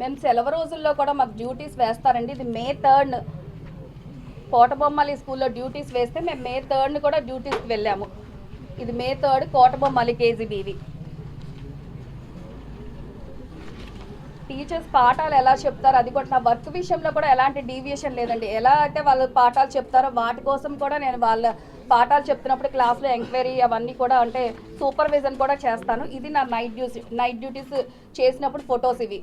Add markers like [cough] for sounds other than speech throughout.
మేము సెలవు రోజుల్లో కూడా మాకు డ్యూటీస్ వేస్తారండి. ఇది మే థర్డ్. కోటబొమ్మాలి స్కూల్లో డ్యూటీస్ వేస్తే మేము మే థర్డ్ని కూడా డ్యూటీస్కి వెళ్ళాము. ఇది May third Kotabommali KGBV teachers పాఠాలు ఎలా చెప్తారో? అది కూడా నా వర్క్ విషయంలో కూడా ఎలాంటి డీవియేషన్ లేదండి. ఎలా అయితే వాళ్ళు పాఠాలు చెప్తారో వాటి కోసం కూడా నేను వాళ్ళ పాఠాలు చెప్తున్నప్పుడు క్లాస్లో ఎంక్వైరీ అవన్నీ కూడా అంటే సూపర్విజన్ కూడా చేస్తాను. ఇది నా నైట్ డ్యూటీ నైట్ డ్యూటీస్ చేసినప్పుడు ఫొటోస్ ఇవి.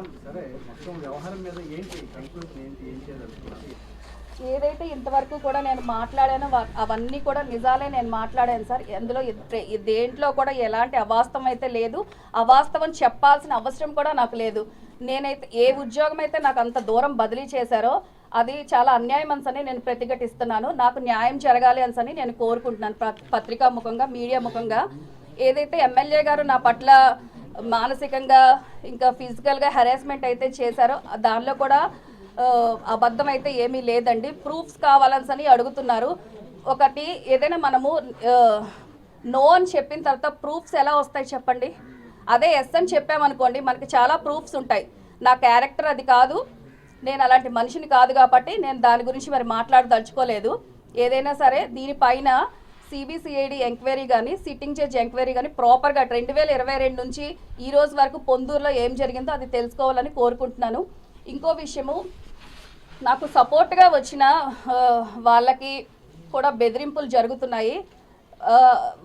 మేడం సరే మొత్తం వ్యవహారం మీద ఏంటి? ఏంటి? ఏం చేయాలనుకున్నారు? ఏదైతే ఇంతవరకు కూడా నేను మాట్లాడానో వా- అవన్నీ కూడా నిజాలే నేను మాట్లాడాను సార్. అందులో దేంట్లో కూడా ఎలాంటి అవాస్తవం అయితే లేదు. అవాస్తవం చెప్పాల్సిన అవసరం కూడా నాకు లేదు. నేనైతే ఏ ఉద్యోగం అయితే నాకు అంత దూరం బదిలీ చేశారో అది చాలా అన్యాయం అని నేను ప్రతిఘటిస్తున్నాను. నాకు న్యాయం జరగాలి అని నేను కోరుకుంటున్నాను. ప- పత్రికా ముఖంగా మీడియా ముఖంగా. ఏదైతే ఎమ్మెల్యే గారు నా పట్ల మానసికంగా ఇంకా ఫిజికల్గా హెరాస్మెంట్ అయితే చేశారో దానిలో కూడా అబద్ధం అయితే ఏమీ లేదండి. ప్రూఫ్స్ కావాలని అడుగుతున్నారు. ఒకటి ఏదైనా మనము నో అని చెప్పిన తర్వాత ప్రూఫ్స్ ఎలా వస్తాయి చెప్పండి? అదే ఎస్ అని చెప్పామనుకోండి మనకి చాలా ప్రూఫ్స్ ఉంటాయి. నా క్యారెక్టర్ అది కాదు నేను అలాంటి మనిషిని కాదు కాబట్టి నేను దాని గురించి మరి మాట్లాడదలుచుకోలేదు. ఏదైనా సరే దీనిపైన సిబిసిఐడి ఎంక్వైరీ కానీ సిట్టింగ్ జడ్జ్ ఎంక్వైరీ కానీ ప్రాపర్గా రెండు వేల ఇరవై రెండు నుంచి ఈ రోజు వరకు పొందూరులో ఏం జరిగిందో అది తెలుసుకోవాలని కోరుకుంటున్నాను. ఇంకో విషయము నాకు సపోర్ట్గా వచ్చిన వాళ్ళకి కూడా బెదిరింపులు జరుగుతున్నాయి.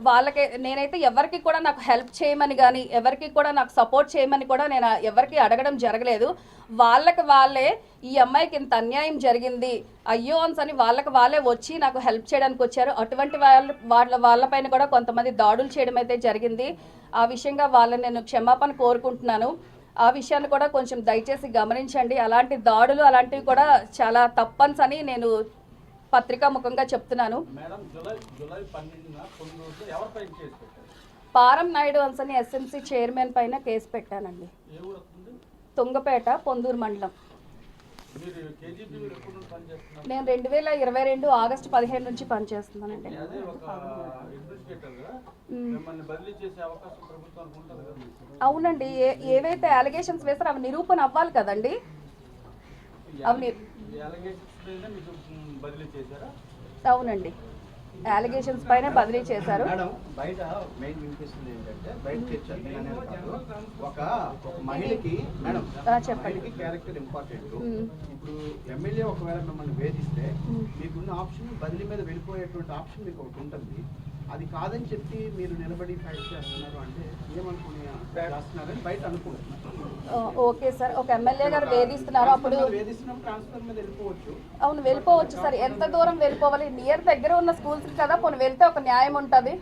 వాళ్ళకి నేనైతే ఎవరికి కూడా నాకు హెల్ప్ చేయమని కానీ ఎవరికి కూడా నాకు సపోర్ట్ చేయమని కూడా నేను ఎవరికి అడగడం జరగలేదు. వాళ్ళకి వాళ్ళే ఈ అమ్మాయికి ఇంత అన్యాయం జరిగింది అయ్యో అని వాళ్ళకి వాళ్ళే వచ్చి నాకు హెల్ప్ చేయడానికి వచ్చారు. అటువంటి వాళ్ళ వాళ్ళ వాళ్ళపైన కూడా కొంతమంది దాడులు చేయడం అయితే జరిగింది. ఆ విషయంగా వాళ్ళని నేను క్షమాపణ కోరుకుంటున్నాను. ఆ విషయాన్ని కూడా కొంచెం దయచేసి గమనించండి. అలాంటి దాడులు అలాంటివి కూడా చాలా తప్పన్స్ అని నేను పత్రికా ముఖంగా చెప్తున్నాను. పారం నాయుడు అన్సని ఎస్ఎంసీ చైర్మన్ పైన కేసు పెట్టానండి. తుంగపేట పొందూరు మండలం. నేను రెండు వేల ఇరవై రెండు ఆగస్టు పదిహేను నుంచి పనిచేస్తున్నానండి అవునండి. ఏ ఏవైతే అలిగేషన్స్ వేస్తారో అవి నిరూపణ అవ్వాలి కదండి? అవి అవునండి. అలిగేషన్స్ పైన బదిలీ చేశారు. మేడం బయట మెయిన్ వినిపిస్తుంది ఏంటంటే బయట కాదు. ఒక ఒక మహిళకి మేడం ఆ, చెప్పండి. Character important hmm. ఇప్పుడు ఎమ్మెల్యే ఒకవేళ మిమ్మల్ని వేధిస్తే. మీకున్న ఆప్షన్ బదిలీ మీద వెళ్ళిపోయేటువంటి ఆప్షన్ మీకు ఒకటి ఉంటుంది. అది కాదని చెప్పి మీరు నిలబడి ఫైట్ చేస్తున్నారు అంటే ఏమనుకుని చేస్తున్నారని బయట అనుకుంటున్నారు ఓకే సార్. ఒక ఎమ్మెల్యే గారు వేధిస్తున్నారు అప్పుడు వేధిస్తున్నప్పుడు ట్రాన్స్ఫర్ మీద వెళ్ళిపోవచ్చు. అవును వెళ్ళిపోవచ్చు సార్. ఎంత దూరం వెళ్ళిపోవాలి? నియర్ దగ్గర ఉన్న స్కూల్స్ కదా పోనీ వెళ్తే ఒక న్యాయం ఉంటుంది.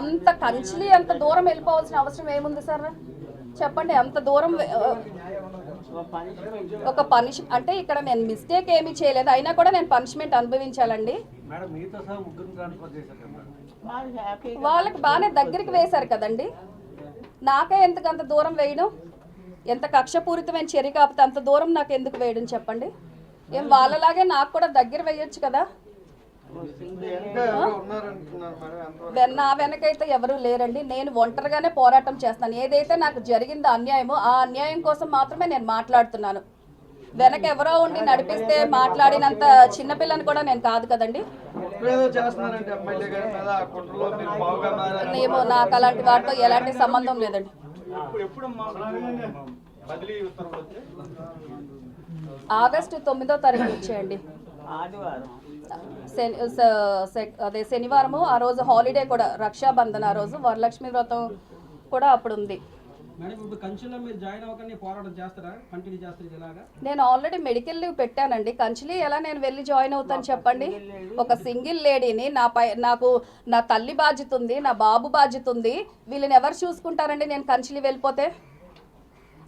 అంత కంచిలి అంత దూరం వెళ్ళిపోవాల్సిన అవసరం ఏముంది సార్? చెప్పండి అంత దూరం ఒక పనిష్ అంటే ఇక్కడ నేను మిస్టేక్ ఏమీ చేయలేదు. అయినా కూడా నేను పనిష్మెంట్ అనుభవించాలండి. మేడం మీతో సహా ముగ్గురు వాళ్ళకి బాగానే దగ్గరికి వేశారు కదండి. నాకే ఎందుకు అంత దూరం వేయడం? ఎంత కక్షపూరితమైన చర్య కాకపోతే అంత దూరం నాకు ఎందుకు వేయడం చెప్పండి? ఏం వాళ్ళలాగే నాకు కూడా దగ్గర వేయొచ్చు కదా? వెన్- నా వెనకైతే ఎవరు లేరండి. నేను ఒంటరిగానే పోరాటం చేస్తున్నాను ఏదైతే నాకు జరిగిందో అన్యాయమో ఆ అన్యాయం కోసం మాత్రమే నేను మాట్లాడుతున్నాను. వెనక ఎవరో ఉండి నడిపిస్తే మాట్లాడినంత చిన్నపిల్లని కూడా నేను కాదు కదండి. ఏమో నాకు అలాంటి వాటితో ఎలాంటి సంబంధం లేదండి. ఆగస్టు తొమ్మిదో తారీఖు సెక్- అదే శనివారము ఆ రోజు హాలిడే కూడా రక్షాబంధన్ ఆ రోజు వరలక్ష్మి వ్రతం కూడా అప్పుడు ఉంది నేను ఆల్రెడీ మెడికల్ లీవ్ పెట్టానండి. కంచిలి ఎలా నేను వెళ్ళి జాయిన్ అవుతాను చెప్పండి? ఒక సింగిల్ లేడీని నా పై నాకు నా తల్లి బాధ్యత ఉంది నా బాబు బాధ్యత ఉంది. వీళ్ళని ఎవరు చూసుకుంటారండి నేను కంచిలి వెళ్ళిపోతే?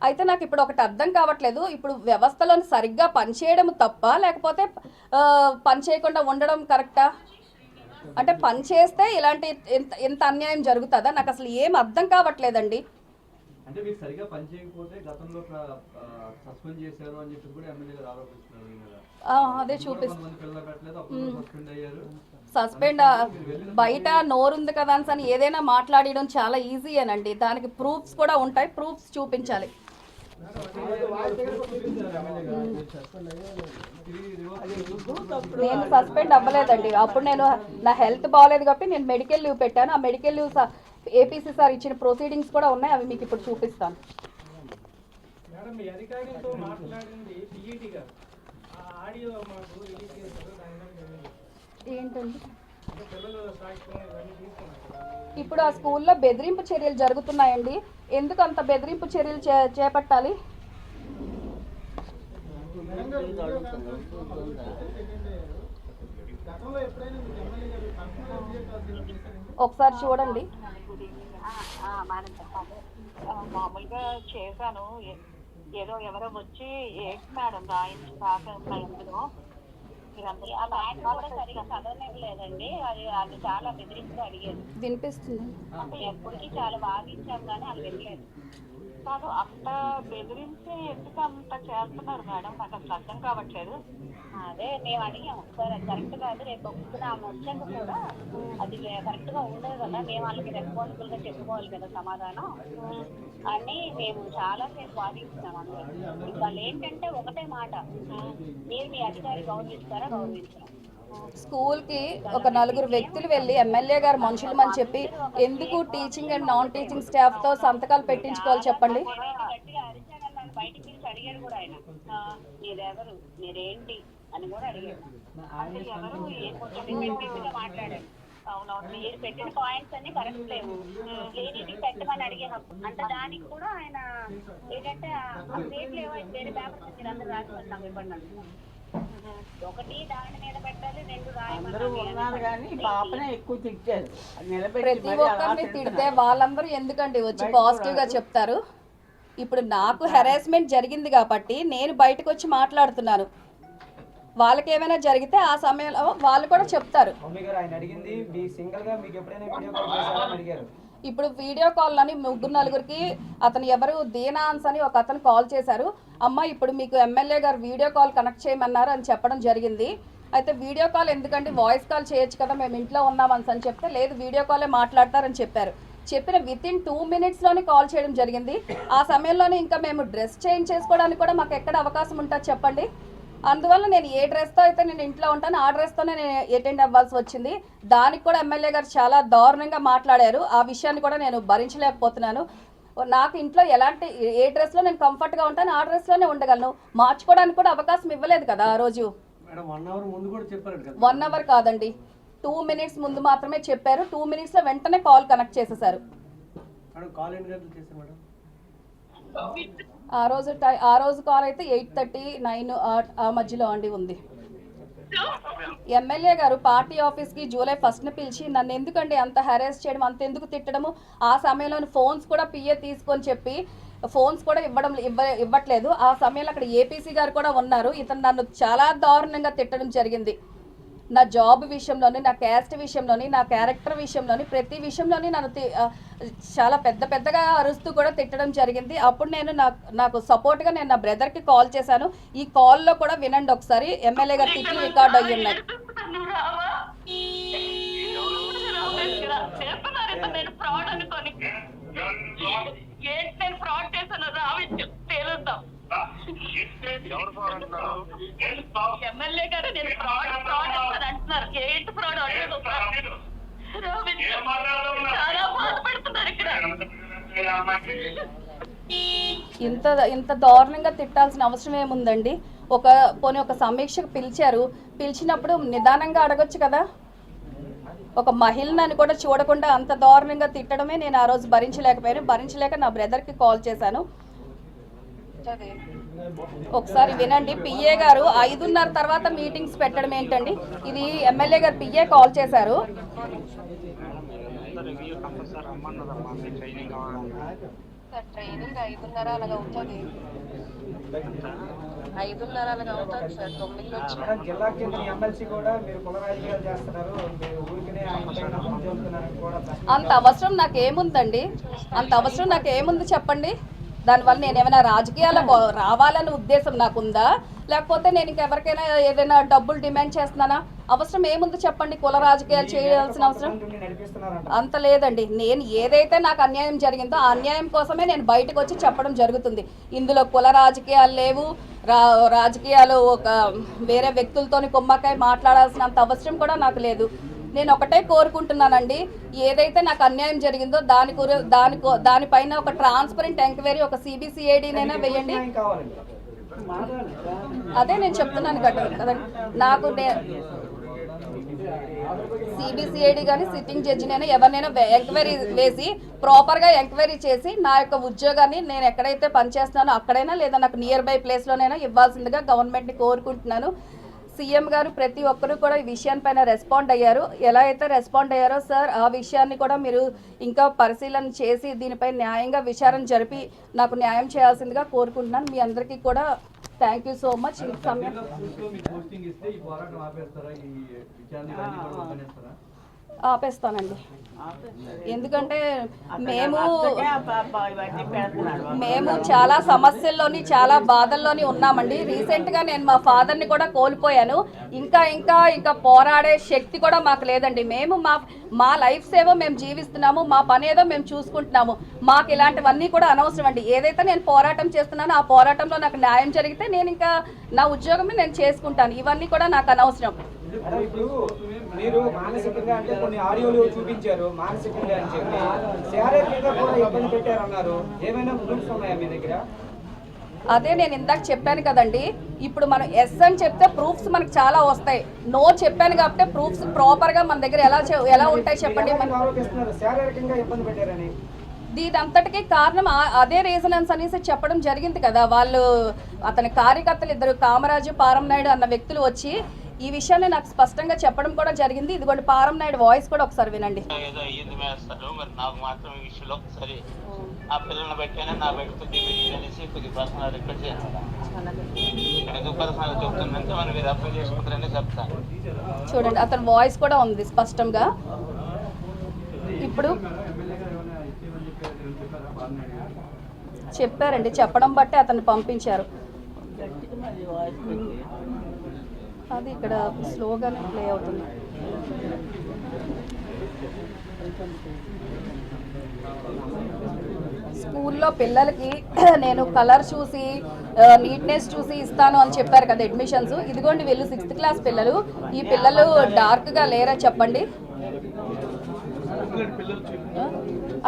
అయితే నాకు ఇప్పుడు ఒకటి అర్థం కావట్లేదు. ఇప్పుడు వ్యవస్థలో సరిగ్గా పనిచేయడం తప్ప లేకపోతే ఆ, పని చేయకుండా ఉండడం కరెక్టా? అంటే పని చేస్తే ఇలాంటి ఇంత ఇంత అన్యాయం జరుగుతుందా? నాకు అసలు ఏం అర్థం కావట్లేదండి. అంటే మీరు సరిగా పని చేయకపోతే గతంలో సస్పెండ్ చేశారు అని చెప్పి కూడా ఎమ్మెల్యే గారు ఆరోపిస్తున్నారు అదే అయ్యారు. సస్పెండ్ బయట నోరుంది కదా అని ఏదైనా మాట్లాడడం చాలా ఈజీ అనండి. దానికి ప్రూఫ్స్ కూడా ఉంటాయి ప్రూఫ్స్ చూపించాలి. నేను సస్పెండ్ అవ్వలేదండి. అప్పుడు నేను నా హెల్త్ బాగాలేదు కాబట్టి నేను మెడికల్ లీవ్ పెట్టాను. ఆ మెడికల్ లీవ్ ఏపీసీ సార్ ఇచ్చిన ప్రొసీడింగ్స్ కూడా ఉన్నాయి. అవి మీకు ఇప్పుడు చూపిస్తాను. తెలియదు. ఏంటండి? ఇప్పుడు ఆ స్కూల్లో బెదిరింపు చర్యలు జరుగుతున్నాయండి. ఎందుకు అంత బెదిరింపు చర్యలు చే- చేపట్టాలి? ఒకసారి చూడండి. మామూలుగా చేశాను. ఏదో ఎవరో వచ్చి ఏంటి మేడం రాయించి రాకుండా వినిపిస్తుంది. అంటే ఎప్పటికీ చాలా బాగా ఇచ్చాం కానీ అది వెళ్ళలేదు కాదు అంత బెదిరించి ఎందుకు అంత చేస్తున్నారు మేడం? నాకు అసలు అర్థం కావట్లేదు. అదే మేము అడిగాము. సార్ అది కరెక్ట్ కాదు. రేపు పొద్దున వచ్చాక కూడా అది కరెక్ట్గా ఉండదు కదా. మేము వాళ్ళకి రెస్పాన్సిబుల్గా చెప్పుకోవాలి కదా సమాధానం. అని మేము చాలా సేపు వాదిస్తున్నాం అందరూ వాళ్ళు ఏంటంటే ఒకటే మాట. మీరు మీ అధికారి గౌరవిస్తారా గౌరవించరా? స్కూల్కి ఒక నలుగురు వ్యక్తులు వెళ్ళి ఎమ్మెల్యే గారు మనుషులమని చెప్పి ఎందుకు టీచింగ్ అండ్ నాన్ టీచింగ్ స్టాఫ్తో సంతకాలు పెట్టించుకోవాలి చెప్పండి అవునవును మీరు పెట్టిన పాయింట్స్ అన్ని కరెక్ట్ లేవు లేనిది పెట్టమని అడిగాను అంత దానికి కూడా ఆయన ఏంటంటే ఆ పేర్లు ఏవో వేరే పేపర్స్ మీరు అందరూ రాసి పెట్టాం ఇవ్వండి అందరూ ఉన్నారు కానీ పాపనే ఎక్కువ తిట్టారు. ప్రతి ఒక్కరిని తిడితే. వాళ్ళందరూ ఎందుకండి వచ్చి పాజిటివ్గా చెప్తారు? ఇప్పుడు నాకు హెరాస్మెంట్ జరిగింది కాబట్టి నేను బయటకు వచ్చి మాట్లాడుతున్నాను. వాళ్ళకి ఏమైనా జరిగితే ఆ సమయంలో వాళ్ళు కూడా చెప్తారు. మమ్మీ గారు ఆయన అడిగింది మీ సింగిల్గా మీకు ఎప్పుడైనా వీడియో కాల్ అని అడిగారు. ఇప్పుడు వీడియో కాల్లోని ముగ్గురు నలుగురికి అతను ఎవరు దీనాన్స్ అని ఒక అతను కాల్ చేశారు. అమ్మ ఇప్పుడు మీకు ఎమ్మెల్యే గారు వీడియో కాల్ కనెక్ట్ చేయమన్నారు అని చెప్పడం జరిగింది. అయితే వీడియో కాల్ ఎందుకంటే వాయిస్ కాల్ చేయొచ్చు కదా మేము ఇంట్లో ఉన్నామని అని చెప్తే లేదు వీడియో కాలే మాట్లాడతారని చెప్పారు. చెప్పిన విత్ ఇన్ టూ మినిట్స్లోనే కాల్ చేయడం జరిగింది. ఆ సమయంలోనే ఇంకా మేము డ్రెస్ చేంజ్ చేసుకోవడానికి కూడా మాకు ఎక్కడ అవకాశం ఉంటుంది చెప్పండి? అందువల్ల నేను ఏ డ్రెస్తో అయితే నేను ఇంట్లో ఉంటాను ఆ డ్రెస్తోనే నేను అటెండ్ అవ్వాల్సి వచ్చింది. దానికి కూడా ఎమ్మెల్యే గారు చాలా దారుణంగా మాట్లాడారు. ఆ విషయాన్ని కూడా నేను భరించలేకపోతున్నాను. నాకు ఇంట్లో ఎలాంటి ఏ డ్రెస్లో నేను కంఫర్ట్గా ఉంటాను ఆ డ్రెస్లోనే ఉండగలను. మార్చుకోవడానికి కూడా అవకాశం ఇవ్వలేదు కదా ఆ రోజు. వన్ అవర్ కాదండి. టూ మినిట్స్ ముందు మాత్రమే చెప్పారు. టూ మినిట్స్లో వెంటనే కాల్ కనెక్ట్ చేసేసారు. ఆ రోజు ఆ రోజు కాల్ అయితే ఎయిట్ థర్టీ నైన్ ఆ మధ్యలో అండి ఉంది. ఎమ్మెల్యే గారు పార్టీ ఆఫీస్కి జూలై ఫస్ట్ని పిలిచి నన్ను ఎందుకండి అంత హెరాస్ చేయడం అంత ఎందుకు తిట్టడము? ఆ సమయంలో ఫోన్స్ కూడా పిఏ తీసుకొని చెప్పి ఫోన్స్ కూడా ఇవ్వడం ఇవ్వ ఇవ్వట్లేదు. ఆ సమయంలో అక్కడ ఏపీసీ గారు కూడా ఉన్నారు. ఇతను నన్ను చాలా దారుణంగా తిట్టడం జరిగింది. నా జాబ్ విషయంలోని నా క్యాస్ట్ విషయంలోని నా క్యారెక్టర్ విషయంలోని ప్రతి విషయంలోని నన్ను చాలా పెద్ద పెద్దగా అరుస్తూ కూడా తిట్టడం జరిగింది అప్పుడు నేను నాకు నాకు సపోర్ట్గా నేను నా బ్రదర్కి కాల్ చేశాను ఈ కాల్లో కూడా వినండి ఒకసారి ఎమ్మెల్యే గారు తిట్లు రికార్డ్ అయ్యి ఉన్నాయి నేను ఫ్రాడ్ అనుకోని ఏంటి నేను ఫ్రాడ్ చేశాను రావచ్చు తేలుద్దాం ఎమ్మెల్యే గారు నేను ఫ్రాడ్ ఫ్రాడ్ చేశాను అంటున్నారు ఏంటి ఫ్రాడ్ అడగదు రావచ్చు చాలా బాధపడుతున్నారు ఇక్కడ ఇంత ఇంత దారుణంగా తిట్టాల్సిన అవసరం ఏముందండి? ఒక పోనీ ఒక సమీక్షకు పిలిచారు. పిలిచినప్పుడు నిదానంగా అడగొచ్చు కదా? ఒక మహిళని కూడా చూడకుండా అంత దారుణంగా తిట్టడమే నేను ఆ రోజు భరించలేకపోయాను. భరించలేక నా బ్రదర్కి కాల్ చేశాను. ఒకసారి వినండి. పిఏ గారు ఐదున్నర తర్వాత మీటింగ్స్ పెట్టడం ఏంటండి? ఇది ఎమ్మెల్యే గారు పిఏ కాల్ చేశారు. ట్రైనింగ్ ఐదున్నర అలాగా ఉంటుంది ఐదున్నర అలాగా అవుతుంది సార్ తొమ్మిదిలో వచ్చి మేడం జిల్లాకు చెందిన ఎమ్మెల్సీ కూడా మీరు కుల రాజకీయాలు చేస్తున్నారు మీరు ఊరికనే ఆయన పైన కూడా ప్రశ్న. అంత అవసరం నాకు ఏముందండి అంత అవసరం నాకు ఏముంది చెప్పండి? దానివల్ల నేను ఏమైనా రాజకీయాలకు రావాలనే ఉద్దేశం నాకుందా? లేకపోతే నేను ఇంకెవరికైనా ఏదైనా డబ్బులు డిమాండ్ చేస్తున్నానా? అవసరం ఏముంది చెప్పండి? కుల రాజకీయాలు చేయాల్సిన అవసరం? అంత లేదండి. నేను ఏదైతే నాకు అన్యాయం జరిగిందో ఆ అన్యాయం కోసమే నేను బయటకు వచ్చి చెప్పడం జరుగుతుంది. ఇందులో కుల రాజకీయాలు లేవు. రా రాజకీయాలు ఒక వేరే వ్యక్తులతోని కుమ్మకాయ మాట్లాడాల్సినంత అవసరం కూడా నాకు లేదు. నేను ఒకటే కోరుకుంటున్నానండి. ఏదైతే నాకు అన్యాయం జరిగిందో దాని దాని దానిపైన ఒక ట్రాన్స్పరెంట్ ఎంక్వైరీ ఒక సిబిసిఐడినైనా వేయండి. అదే నేను చెప్తున్నాను కదా కదండి నాకు సిబిసిఐడి కానీ సిట్టింగ్ జడ్జినైనా ఎవరినైనా ఎంక్వైరీ వేసి ప్రాపర్గా ఎంక్వైరీ చేసి నా యొక్క ఉద్యోగాన్ని నేను ఎక్కడైతే పనిచేస్తున్నానో అక్కడైనా లేదా నాకు నియర్ బై ప్లేస్లోనైనా ఇవ్వాల్సిందిగా గవర్నమెంట్ని కోరుకుంటున్నాను. సీఎం గారు ప్రతి ఒక్కరు కూడా ఈ విషయానిపైన రెస్పాండ్ అయ్యారు. ఎలా అయితే రెస్పాండ్ అయ్యారో సార్ ఆ విషయాన్ని కూడా మీరు ఇంకా పరిశీలన చేసి దీనిపై న్యాయంగా విచారణ జరిపి నాకు న్యాయం చేయాల్సిందిగా కోరుకుంటున్నాను. మీ అందరికీ కూడా థ్యాంక్ యూ సో మచ్ సమయం ఆపేస్తానండి. ఎందుకంటే మేము మేము చాలా సమస్యల్లోని చాలా బాధల్లోని ఉన్నామండి. రీసెంట్గా నేను మా ఫాదర్ని కూడా కోల్పోయాను. ఇంకా ఇంకా ఇంకా పోరాడే శక్తి కూడా మాకు లేదండి. మేము మా మా లైఫ్ సేవో మేము జీవిస్తున్నాము మా పని ఏదో మేము చూసుకుంటున్నాము. మాకు ఇలాంటివన్నీ కూడా అనవసరం అండి. ఏదైతే నేను పోరాటం చేస్తున్నానో ఆ పోరాటంలో నాకు న్యాయం జరిగితే నేను ఇంకా నా ఉద్యోగమే నేను చేసుకుంటాను. ఇవన్నీ కూడా నాకు అనవసరం. మేడం ఇప్పుడు మీరు మానసికంగా అంటే కొన్ని ఆడియోలు చూపించారు మానసికంగా అని చెప్పి. శారీరకంగా కూడా ఇబ్బంది పెట్టారన్నారు. ఏమైనా ప్రూఫ్స్ ఉన్నాయా మీ దగ్గర? అదే నేను ఇందాక చెప్పాను కదండి. ఇప్పుడు మనం ఎస్ అని చెప్తే ప్రూఫ్స్ మనకు చాలా వస్తాయి. నో చెప్పాను కాబట్టి ప్రూఫ్స్ ప్రాపర్గా మన దగ్గర ఎలా ఎలా ఉంటాయి చెప్పండి. దీని అంతటికీ కారణం అదే రీజనన్స్ అనేసి చెప్పడం జరిగింది కదా. వాళ్ళు అతని కార్యకర్తలు ఇద్దరు కామరాజు పారం నాయుడు అన్న వ్యక్తులు వచ్చి ఈ విషయాన్ని నాకు స్పష్టంగా చెప్పడం కూడా జరిగింది. ఇదిగోండి పారం నాయుడు వాయిస్ కూడా ఒకసారి వినండి. ఏదో అయ్యింది మేస్తారు మరి నాకు మాత్రం ఈ విషయంలో ఒకసారి ఆ పిల్లల్ని పెట్టానే నా పెడుతుంది అనేసి కొద్దిగా పర్సనల్ రిక్వెస్ట్ చేస్తాను ఇక్కడ ఎందుకు పర్సనల్ చెప్తుందంటే మనం మీరు అర్థం చేసుకుంటారని చెప్తాను చూడండి అతని వాయిస్ కూడా ఉంది స్పష్టంగా. ఇప్పుడు చెప్పారండి చెప్పడం బట్టి అతన్ని పంపించారు గట్టిగా మరి వాయిస్ పెట్టి అది ఇక్కడ స్లోగానే ప్లే అవుతుంది. స్కూల్లో పిల్లలకి నేను కలర్ చూసి నీట్నెస్ చూసి ఇస్తాను అని చెప్పారు కదా అడ్మిషన్స్ ఇదిగోండి వీళ్ళు సిక్స్త్ క్లాస్ పిల్లలు. ఈ పిల్లలు డార్క్గా లేరా చెప్పండి.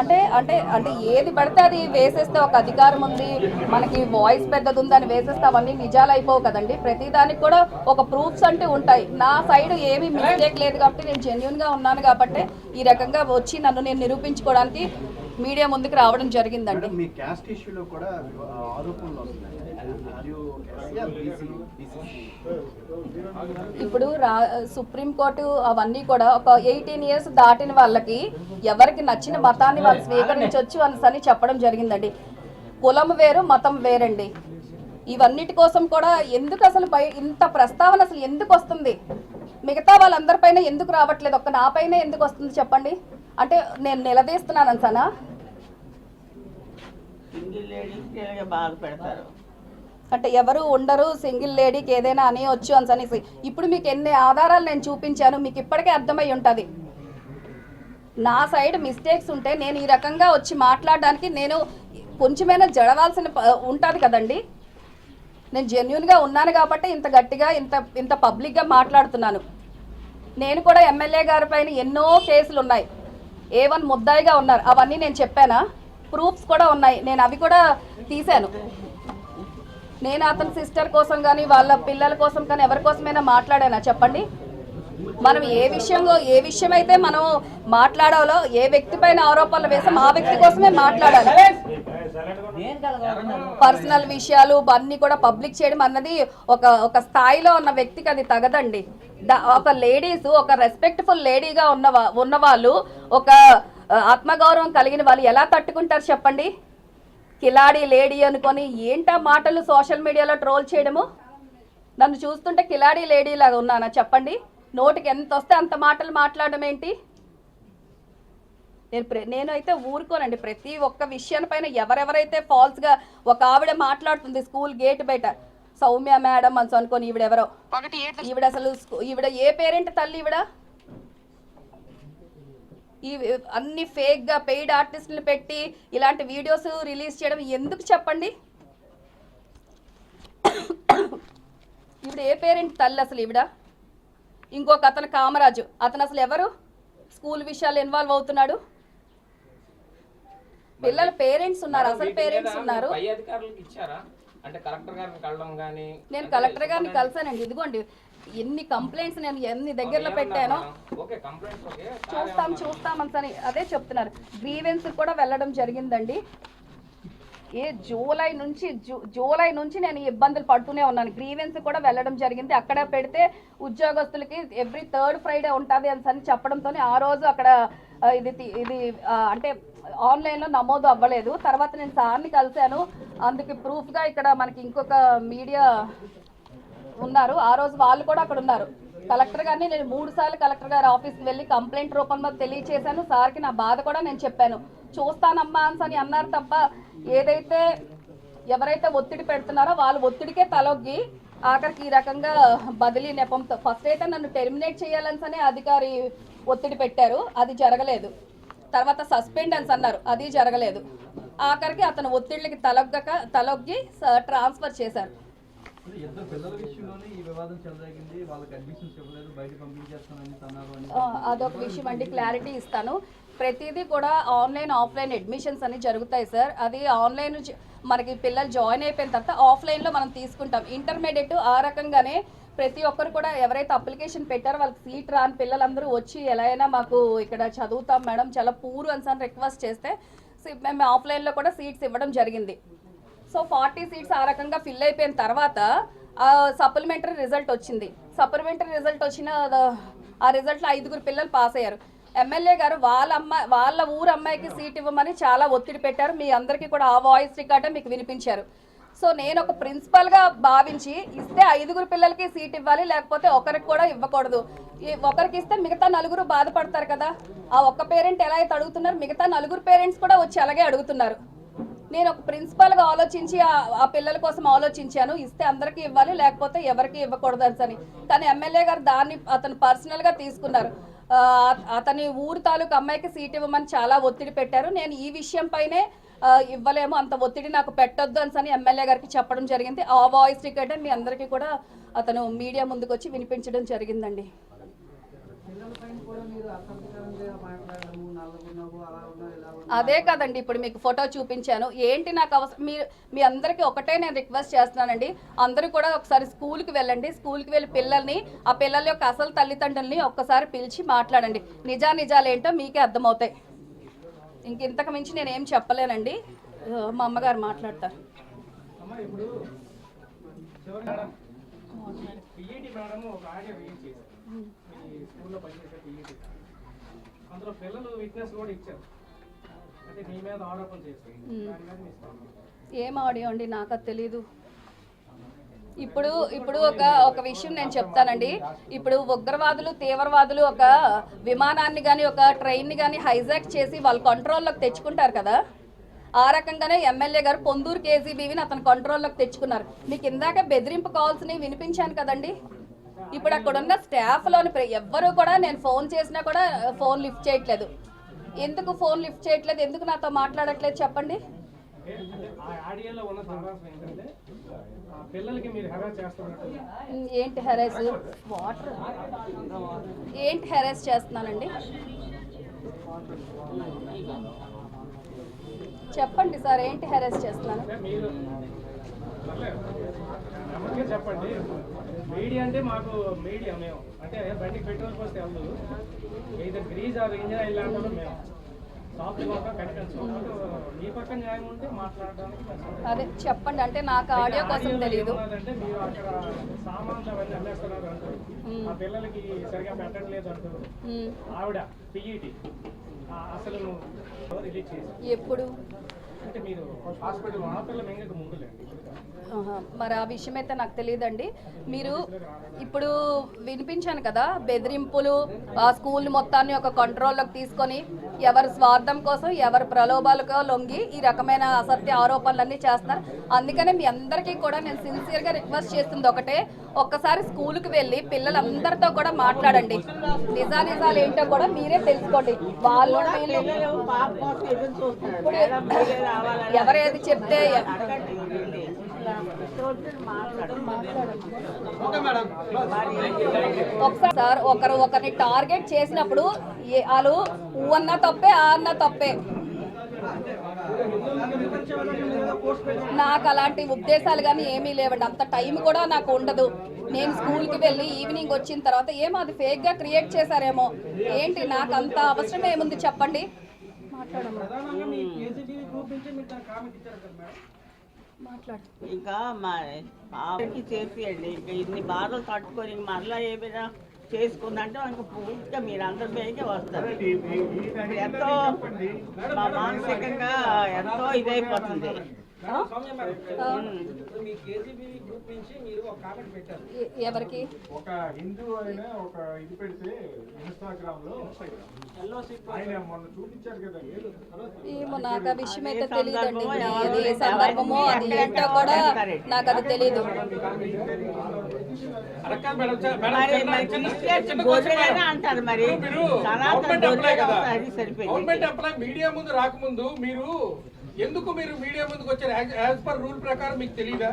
అంటే అంటే అంటే ఏది పడితే అది వేసేస్తే ఒక అధికారం ఉంది మనకి వాయిస్ పెద్దది ఉంది అని వేసేస్తే అవన్నీ నిజాలు అయిపోవు కదండి. ప్రతి దానికి కూడా ఒక ప్రూఫ్స్ అంటే ఉంటాయి. నా సైడ్ ఏమీ మిస్టేక్ లేదు కాబట్టి నేను జెన్యున్గా ఉన్నాను కాబట్టి ఈ రకంగా వచ్చి నన్ను నేను నిరూపించుకోవడానికి మీడియా ముందుకు రావడం జరిగిందండి. మీ క్యాస్ట్ ఇష్యూలో కూడా ఆరోపణలు? ఇప్పుడు రా సుప్రీంకోర్టు అవన్నీ కూడా ఒక ఎయిటీన్ ఇయర్స్ దాటిన వాళ్ళకి ఎవరికి నచ్చిన మతాన్ని వాళ్ళు స్వీకరించవచ్చు అని చెప్పడం జరిగిందండి. కులం వేరు మతం వేరండి. ఇవన్నిటి కోసం కూడా ఎందుకు అసలు ఇంత ప్రస్తావన అసలు ఎందుకు వస్తుంది? మిగతా వాళ్ళందరిపైన ఎందుకు రావట్లేదు? ఒక్క నాపైన ఎందుకు వస్తుంది చెప్పండి? అంటే నేను నిలదీస్తున్నాను అంతనా? సింగిల్ లేడీస్కి ఇలాగే బాధ పెడతారు అంటే ఎవరు ఉండరు సింగిల్ లేడీకి ఏదైనా అని అనేసి ఇప్పుడు మీకు ఎన్ని ఆధారాలు నేను చూపించాను మీకు ఇప్పటికే అర్థమై ఉంటుంది. నా సైడ్ మిస్టేక్స్ ఉంటే నేను ఈ రకంగా వచ్చి మాట్లాడడానికి నేను కొంచెమైనా జడవాల్సిన ఉంటుంది కదండి. నేను జెన్యున్గా ఉన్నాను కాబట్టి ఇంత గట్టిగా ఇంత ఇంత పబ్లిక్గా మాట్లాడుతున్నాను. నేను కూడా ఎమ్మెల్యే గారి పైన ఎన్నో కేసులు ఉన్నాయి ఏ వన్ ముద్దాయిగా ఉన్నారు. అవన్నీ నేను చెప్పానా? ప్రూఫ్స్ కూడా ఉన్నాయి. నేను అవి కూడా తీశాను. నేను అతని సిస్టర్ కోసం కానీ వాళ్ళ పిల్లల కోసం కానీ ఎవరి కోసమైనా మాట్లాడానా? చెప్పండి. మనం ఏ విషయంలో ఏ విషయం అయితే మనం మాట్లాడాలో ఏ వ్యక్తి పైన ఆరోపణలు వేసాం ఆ వ్యక్తి కోసమే మాట్లాడాలి. పర్సనల్ విషయాలు అన్ని కూడా పబ్లిక్ చేయడం అన్నది ఒక ఒక స్థాయిలో ఉన్న వ్యక్తికి అది తగదండి. ఒక లేడీస్ ఒక రెస్పెక్ట్ఫుల్ లేడీగా ఉన్న ఉన్నవాళ్ళు ఉన్న వాళ్ళు ఒక ఆత్మగౌరవం కలిగిన వాళ్ళు ఎలా తట్టుకుంటారు చెప్పండి? కిలాడి లేడీ అనుకొని ఏంటా మాటలు సోషల్ మీడియాలో ట్రోల్ చేయడము? నన్ను చూస్తుంటే కిలాడి లేడీ లాగా ఉన్నానా చెప్పండి? నోటికి ఎంత వస్తే అంత మాటలు మాట్లాడడం ఏంటి? నేను ప్ర నేనైతే ఊరుకోనండి. ప్రతి ఒక్క విషయానిపైన ఎవరెవరైతే ఫాల్స్గా ఒక ఆవిడ మాట్లాడుతుంది స్కూల్ గేట్ బయట సౌమ్య మేడం అని అనుకొని ఈవిడెవరో ఈవిడ అసలు ఈవిడ ఏ పేరెంట్ తల్లి ఈవిడ? ఈ అన్ని ఫేక్గా పెయిడ్ ఆర్టిస్టులు పెట్టి ఇలాంటి వీడియోస్ రిలీజ్ చేయడం ఎందుకు చెప్పండి? [coughs] ఈవిడ ఏ పేరెంట్ తల్లి అసలు ఈవిడ? ఇంకొక అతను కామరాజు. అతను అసలు ఎవరు? స్కూల్ విషయాలు ఇన్వాల్వ్ అవుతున్నాడు. పిల్లల పేరెంట్స్ ఉన్నారు. అసలు పేరెంట్స్ ఉన్నారు. అంటే కలెక్టర్ గారిని కానీ నేను కలెక్టర్ గారిని కలిసానండి. ఇదిగోండి ఎన్ని కంప్లైంట్స్ నేను ఎన్ని దగ్గరలో పెట్టానో చూస్తాం చూస్తాం అని అదే చెప్తున్నారు. గ్రీవెన్స్ కూడా వెళ్ళడం జరిగిందండి. ఏ జూలై నుంచి జూ జూలై నుంచి నేను ఇబ్బందులు పడుతూనే ఉన్నాను. గ్రీవెన్స్ కూడా వెళ్ళడం జరిగింది. అక్కడ పెడితే ఉద్యోగస్తులకి ఎవ్రీ థర్డ్ ఫ్రైడే ఉంటుంది అని అని చెప్పడంతో ఆ రోజు అక్కడ ఇది ఇది అంటే ఆన్లైన్లో నమోదు అవ్వలేదు. తర్వాత నేను సార్ని కలిశాను. అందుకు ప్రూఫ్గా ఇక్కడ మనకి ఇంకొక మీడియా ఉన్నారు. ఆ రోజు వాళ్ళు కూడా అక్కడ ఉన్నారు. కలెక్టర్ గారిని నేను మూడు సార్లు కలెక్టర్ గారి ఆఫీస్కి వెళ్ళి కంప్లైంట్ రూపంలో తెలియచేశాను. సార్కి నా బాధ కూడా నేను చెప్పాను. చూస్తానమ్మా అని అన్నారు తప్ప ఏదైతే ఎవరైతే ఒత్తిడి పెడుతున్నారో వాళ్ళు ఒత్తిడికే తలొగ్గి ఆఖరికి ఈ రకంగా బదిలీ నెపంతో ఫస్ట్ అయితే నన్ను టెర్మినేట్ చేయాలని అధికారి ఒత్తిడి పెట్టారు. అది జరగలేదు. తర్వాత సస్పెండెన్స్ అన్నారు. అది జరగలేదు. ఆఖరికి అతను ఒత్తిడికి తలొగ్గక తలొగ్గి ట్రాన్స్ఫర్ చేశారు. అదొక విషయం అండి. క్లారిటీ ఇస్తాను. ప్రతిదీ కూడా ఆన్లైన్ ఆఫ్లైన్ అడ్మిషన్స్ అని జరుగుతాయి సార్. అది ఆన్లైన్ మనకి పిల్లలు జాయిన్ అయిపోయిన తర్వాత ఆఫ్లైన్లో మనం తీసుకుంటాం. ఇంటర్మీడియట్ ఆ రకంగానే ప్రతి ఒక్కరు కూడా ఎవరైతే అప్లికేషన్ పెట్టారో వాళ్ళకి సీట్ రాని పిల్లలందరూ వచ్చి ఎలా అయినా మాకు ఇక్కడ చదువుతాం మేడం చాలా పూర్ అని రిక్వెస్ట్ చేస్తే మేము ఆఫ్లైన్లో కూడా సీట్స్ ఇవ్వడం జరిగింది. సో ఫార్టీ సీట్స్ ఆ రకంగా ఫిల్ అయిపోయిన తర్వాత సప్లిమెంటరీ రిజల్ట్ వచ్చింది. సప్లిమెంటరీ రిజల్ట్ వచ్చిన ఆ రిజల్ట్లో ఐదుగురు పిల్లలు పాస్ అయ్యారు. ఎమ్మెల్యే గారు వాళ్ళ అమ్మాయి వాళ్ళ ఊరు అమ్మాయికి సీట్ ఇవ్వమని చాలా ఒత్తిడి పెట్టారు. మీ అందరికీ కూడా ఆ వాయిస్ రికార్డే మీకు వినిపించారు. సో నేను ఒక ప్రిన్సిపల్గా భావించి ఇస్తే ఐదుగురు పిల్లలకి సీట్ ఇవ్వాలి లేకపోతే ఒకరికి కూడా ఇవ్వకూడదు. ఈ ఒకరికి ఇస్తే మిగతా నలుగురు బాధపడతారు కదా. ఆ ఒక్క పేరెంట్ ఎలా అయితే అడుగుతున్నారు మిగతా నలుగురు పేరెంట్స్ కూడా వచ్చి అలాగే అడుగుతున్నారు. నేను ఒక ప్రిన్సిపల్గా ఆలోచించి ఆ- పిల్లల కోసం ఆలోచించాను. ఇస్తే అందరికీ ఇవ్వాలి లేకపోతే ఎవరికి ఇవ్వకూడదు అని. కానీ ఎమ్మెల్యే గారు దాన్ని అతను పర్సనల్గా తీసుకున్నారు. అతని ఊరు తాలూకు అమ్మాయికి సీట్ ఇవ్వమని చాలా ఒత్తిడి పెట్టారు. నేను ఈ విషయంపైనే ఇవ్వలేము అంత ఒత్తిడి నాకు పెట్టొద్దు అని ఎమ్మెల్యే గారికి చెప్పడం జరిగింది. ఆ వాయిస్ రికార్డ్ మీ అందరికీ కూడా అతను మీడియా ముందుకు వచ్చి వినిపించడం జరిగిందండి. అదే కదండి ఇప్పుడు మీకు ఫోటో చూపించాను. ఏంటి నాకు అవసరం? మీ మీ అందరికీ ఒకటే నేను రిక్వెస్ట్ చేస్తున్నానండి. అందరూ కూడా ఒకసారి స్కూల్కి వెళ్ళండి. స్కూల్కి వెళ్ళి పిల్లల్ని ఆ పిల్లల యొక్క అసలు తల్లిదండ్రుల్ని ఒక్కసారి పిలిచి మాట్లాడండి. నిజా నిజాలు ఏంటో మీకే అర్థమవుతాయి. ఇంక ఇంతకు మించి నేను ఏం చెప్పలేనండి మా అమ్మగారు మాట్లాడతారు. అమ్మ ఇప్పుడు చివరి మేడం ఒక ఆడియో చేశారు స్కూల్లో పనిచేసే పిఈటి అందులో పిల్లలు విట్నెస్ కూడా ఇచ్చారు. అంటే మీ మీద ఆరోపణ దాని మీద. ఏం ఆడియో అండి? నాకు అది తెలీదు. ఇప్పుడు ఇప్పుడు ఒక ఒక విషయం నేను చెప్తానండి. ఇప్పుడు ఉగ్రవాదులు తీవ్రవాదులు ఒక విమానాన్ని కానీ ఒక ట్రైన్ని కానీ హైజాక్ చేసి వాళ్ళ కంట్రోల్లోకి తెచ్చుకుంటారు కదా? ఆ రకంగానే ఎమ్మెల్యే గారు పొందూరు కేజీబీవిని అతని కంట్రోల్లోకి తెచ్చుకున్నారు. మీకు ఇందాక బెదిరింపు కాల్స్ని వినిపించాను కదండి? ఇప్పుడు అక్కడ ఉన్న స్టాఫ్లోని ఎవ్వరూ కూడా నేను ఫోన్ చేసినా కూడా ఫోన్ లిఫ్ట్ చేయట్లేదు. ఎందుకు ఫోన్ లిఫ్ట్ చేయట్లేదు? ఎందుకు నాతో మాట్లాడట్లేదు చెప్పండి? ఏంటి హెరాస్ వాటర్ ఏంటి హెరాస్ చేస్తున్నానండి? చెప్పండి సార్ ఏంటి హెరాస్ చేస్తున్నాను? చెప్పండి? మీడియా అంటే మాకు మీడియా మేము. అంటే బండికి పెట్రోల్ పోస్తే వెళ్దు ఇది గ్రీజ్ ఆర్ ఇంజన్ ఆయిల్ అంటారు మేము. అదే చెప్పండి. అంటే నాకు ఆడియో కోసం తెలియదు పిల్లలకి సరిగా పెట్టట్లేదు అంటారు. ఉమ్, ఆవిడ పిఈటి. అసలు ఎప్పుడు? మీరు ఆ విషయం అయితే నాకు తెలియదండి. మీరు ఇప్పుడు వినిపించాను కదా బెదిరింపులు ఆ స్కూల్ మొత్తాన్ని ఒక కంట్రోల్లోకి తీసుకొని ఎవరి స్వార్థం కోసం ఎవరి ప్రలోభాలకు లొంగి ఈ రకమైన అసత్య ఆరోపణలన్నీ చేస్తున్నారు అందుకనే మీ అందరికీ కూడా నేను సిన్సియర్గా రిక్వెస్ట్ చేస్తుంది ఒకటే ఒక్కసారి స్కూల్కి వెళ్ళి పిల్లలందరితో కూడా మాట్లాడండి. నిజా నిజాలు ఏంటో కూడా మీరే తెలుసుకోండి. వాళ్ళు వీళ్ళు పిల్లలు పాప కోసం ఎదురు చూస్తున్నారు ఇప్పుడు మేడం మీరే రావాలని ఎవరు ఏది చెప్తే. ఒకసారి సార్ ఒకరు ఒకరిని టార్గెట్ చేసినప్పుడు వాళ్ళు ఊ అన్నా తప్పే ఆ అన్నా తప్పే. నాకు అలాంటి ఉద్దేశాలు కానీ ఏమీ లేవండి. అంత టైం కూడా నాకు ఉండదు. నేను స్కూల్కి వెళ్ళి ఈవినింగ్ వచ్చిన తర్వాత ఏమో అది ఫేక్గా క్రియేట్ చేశారేమో. ఏంటి నాకు అంత అవసరం ఏముంది చెప్పండి? మాట్లాడమ్మా ఇంకా మా పాపకి చేసేయండి ఇంకా ఇన్ని బాధలు తట్టుకొని మరలా ఏమైనా చేసుకుందంటే ఇంకా పూర్తిగా మీరు అందరి వస్తారు. ఎంతో మా మానసికంగా ఎంతో ఇదైపోతుంది. మేడం, సౌమ్య మేడం ఆ, ఇప్పుడు మీ కేజీబీ గ్రూప్ నుంచి మీరు ఒక కామెంట్ పెట్టారు. ఎ- ఎవరికి? ఒక హిందూ ఆయన ఒక ఇది పెడితే ఇన్స్టాగ్రామ్లో ఆయన మొన్న చూపించారు కదా ఏమో నాకు ఆ విషయం అయితే తెలియదండి అది ఏ సందర్భమో అది ఏంటో కూడా నాకు అది తెలియదు అంటారు మరి. మీడియా ముందు రాకముందు మీరు ఎందుకు మీరు మీడియా ముందుకు వచ్చారు? యాజ్ పర్ రూల్ ప్రకారం మీకు తెలియదా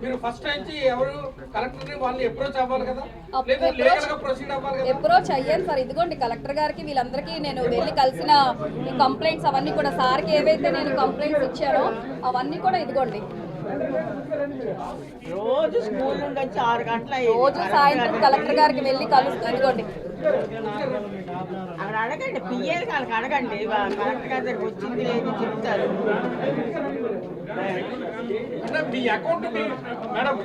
మీరు ఫస్ట్ నుంచి ఎవరు కలెక్టర్ వాళ్ళని అప్రోచ్ అవ్వాలి కదా? లేదా లీగల్గా ప్రొసీడ్ అవ్వాలి కదా? అప్రోచ్ అయ్యాను సార్. ఇదిగోండి కలెక్టర్ గారికి వీళ్ళందరికీ నేను వెళ్ళి కలిసిన కంప్లైంట్స్ అవన్నీ కూడా సార్కి ఏవైతే నేను కంప్లైంట్స్ ఇచ్చానో అవన్నీ కూడా ఇదిగోండి. రోజు స్కూల్ నుండి వచ్చి ఆరు గంటల. రోజు సాయంత్రం కలెక్టర్ గారికి వెళ్ళి కలుస్తూ ఇదిగోండి. అక్కడ అడగండి పిఏలు వాళ్ళకి అడగండి. వా- కలెక్టర్ గారి దగ్గరికి వచ్చింది లేదు చెప్తారు. మీ అకౌంట్ మీ మేడం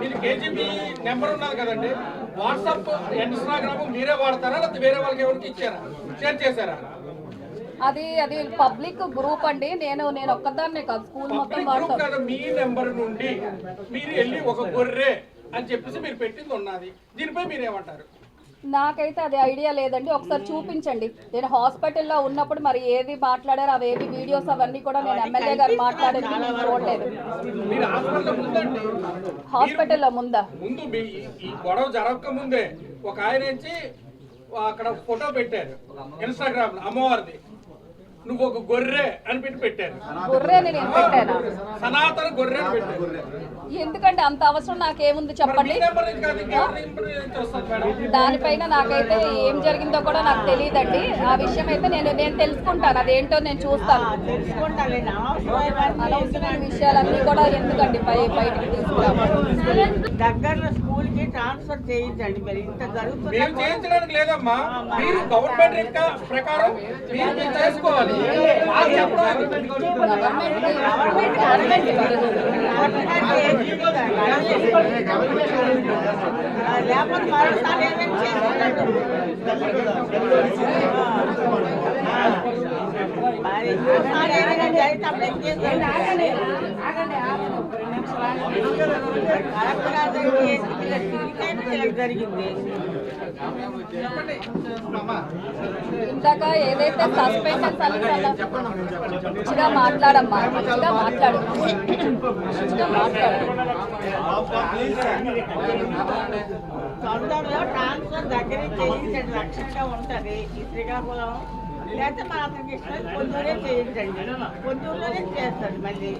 మీది కేజీబీ నెంబర్ ఉన్నది కదండి. వాట్సాప్ ఇన్స్టాగ్రామ్ మీరే వాడతారా లేకపోతే వేరే వాళ్ళకి ఎవరికి ఇచ్చారా? షేర్ చేశారా? అది అది పబ్లిక్ గ్రూప్ అండి. నేను నేను ఒక్కదాన్నే కాదు. స్కూల్ మొత్తం పబ్లిక్ గ్రూప్ వాడతాం కదా మీ నెంబర్ నుండి మీరు వెళ్ళి ఒక గొర్రె అని చెప్పేసి మీరు పెట్టింది ఉన్నది. దీనిపై మీరు ఏమంటారు నాకైతే అది ఐడియా లేదండి. ఒకసారి చూపించండి. నేను హాస్పిటల్లో ఉన్నప్పుడు మరి ఏది మాట్లాడారు అవేవి వీడియోస్ అవన్నీ కూడా నేను ఎమ్మెల్యే గారు మాట్లాడేది నేను చూడలేదు. హాస్పిటల్లో ముందా ముందు? ఈ- గొడవ జరగక ముందే ఒక ఆయన నుంచి అక్కడ ఫోటో పెట్టారు. ఇన్స్టాగ్రామ్లో అమ్మవారిది. నువ్వు ఒక గొర్రె అని పెట్టి పెట్టారు. గొర్రెని నేను పెట్టానా? సనాతన గొర్రె అని ఎందుకంటే అంత అవసరం నాకేముంది చెప్పండి? దానిపైన నాకైతే ఏం జరిగిందో కూడా నాకు తెలియదండి. ఆ విషయం అయితే నేను నేను తెలుసుకుంటాను. అదేంటో నేను చూస్తాను. తెలుసుకుంటాను అనవసరమైన విషయాలన్నీ కూడా ఎందుకండి పై బయటికి తీసుకురావాలి దగ్గరలో స్కూల్కి ట్రాన్స్ఫర్ చేయించండి మరి. ఇంత చేయించడానికి లేదమ్మా. మీరు గవర్నమెంట్ ప్రకారం మీరు మీరు చేసుకోవాలి. లేకపోతే మరోసారి మరి ఇంకోసారి ఏమైనా జరిగితే అప్పుడు ఏం జరిగింది ఇందాక ఏదైతే సస్పెన్షన్ మంచిగా మాట్లాడమ్మా మంచిగా మాట్లాడు. మంచిగా మాట్లాడు. ట్రాన్స్ఫర్ దగ్గర చేయించండి రక్షణగా ఉంటుంది. ఈ శ్రీకాకుళం లేకపోతే మా అతనికి ఇష్టం పొద్దునే చేయించండి. పొందూరులోనే చేస్తాడు మళ్ళీ.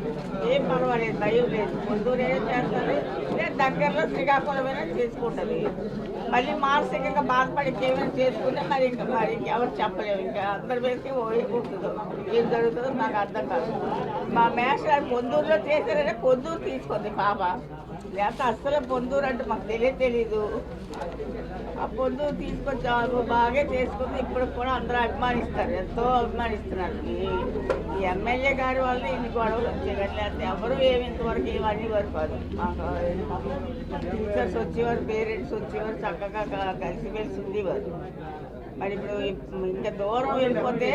ఏం పర్వాలేదు భయం లేదు. పొందూరే చేస్తారు లేదా దగ్గరలో శ్రీకాకుళమైనా చేసుకుంటుంది మళ్ళీ మానసికంగా బాధపడి ఏమైనా చేసుకుంటే మరి ఇంకా మరి ఎవరు చెప్పలేము ఇంకా అందరి మీదకి పోయిపోతుందో ఏం జరుగుతుందో నాకు అర్థం కాదు. మా మేష పొందూరులో చేశారంటే పొందూరు తీసుకుంది పాప. లేకపోతే అస్సలు పొందూరు అంటే మాకు తెలియదు తెలీదు. ఆ తీసుకొచ్చి తీసుకొచ్చాము బాగా చేసుకుంది. ఇప్పుడు కూడా అందరూ అభిమానిస్తారు. ఎంతో అభిమానిస్తున్నారు. ఈ- ఈ ఎమ్మెల్యే గారి వల్ల ఇన్ని గొడవలు వచ్చాయి. ఎవరు ఏమి ఇంతవరకు ఏమని వారు కాదు. మాకు టీచర్స్ వచ్చేవారు పేరెంట్స్ వచ్చేవారు చక్కగా క- కలిసిమెలిసి ఉండేవారు. మరి ఇప్పుడు ఇంకా దూరం వెళ్ళిపోతే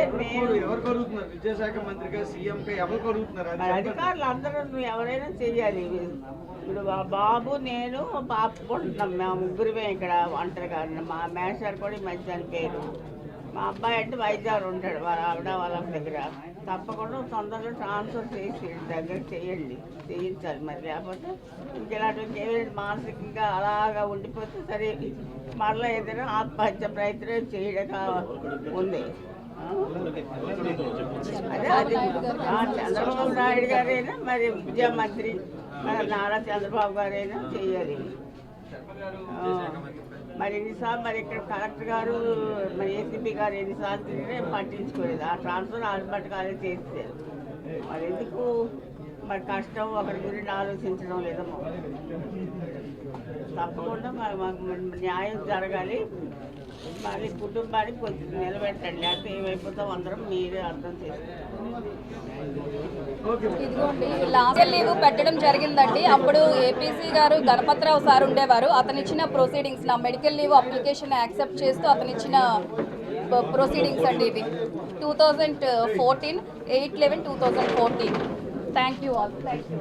విద్యాశాఖ మంత్రిగా సీఎం గా ఎవరు మరి. అధికారులు అందరూ ఎవరైనా చెయ్యాలి. ఇప్పుడు బాబు నేను పాప కొంటున్నాం మా ముగ్గురమే ఇక్కడ ఒంటరిగా. మా మేషారు కూడా ఈ మధ్య చనిపోయారు మా అబ్బాయి అంటే వైజాగ్ ఉంటాడు. వాళ్ళ ఆవిడ వాళ్ళ దగ్గర. తప్పకుండా తొందరగా ట్రాన్స్ఫర్ చేసి దగ్గర చేయండి. చేయించాలి మరి. లేకపోతే ఇంకెలాంటి ఏమైనా మానసికంగా అలాగా ఉండిపోతే సరే మరలా ఏదైనా ఆత్మహత్య ప్రయత్నం చేయడం ఉంది? అదే అది. చంద్రబాబు నాయుడు గారైనా మరి విద్యా మంత్రి మరి నారా చంద్రబాబు గారైనా చేయాలి. మరి ఎన్నిసార్లు మరి ఇక్కడ కలెక్టర్ గారు మరి ఏసీపీ గారు ఎన్నిసార్లు తిరిగినా పట్టించుకోలేదు. ఆ ట్రాన్స్ఫర్ ఆల్బర్ట్గానే చేస్తారు మరి ఎందుకు? మరి కష్టం ఒకరి గురించి ఆలోచించడం లేదమ్మా తప్పకుండా మరి మాకు మరి న్యాయం జరగాలి. మరి కుటుంబానికి కొంచెం నిలబెట్టండి. లేకపోతే ఏమైపోతాం అందరం మీరే అర్థం చేసుకోండి. ఇదిగోండి లాస్ట్ లీవ్ పెట్టడం జరిగిందండి. అప్పుడు ఏపీసీ గారు గణపతిరావు సార్ ఉండేవారు. అతను ఇచ్చిన ప్రొసీడింగ్స్ నా మెడికల్ లీవ్ అప్లికేషన్ యాక్సెప్ట్ చేస్తూ అతనిచ్చిన ప్రొసీడింగ్స్ అండి ఇవి. Two thousand fourteen eight eleven two thousand fourteen thank you all thank you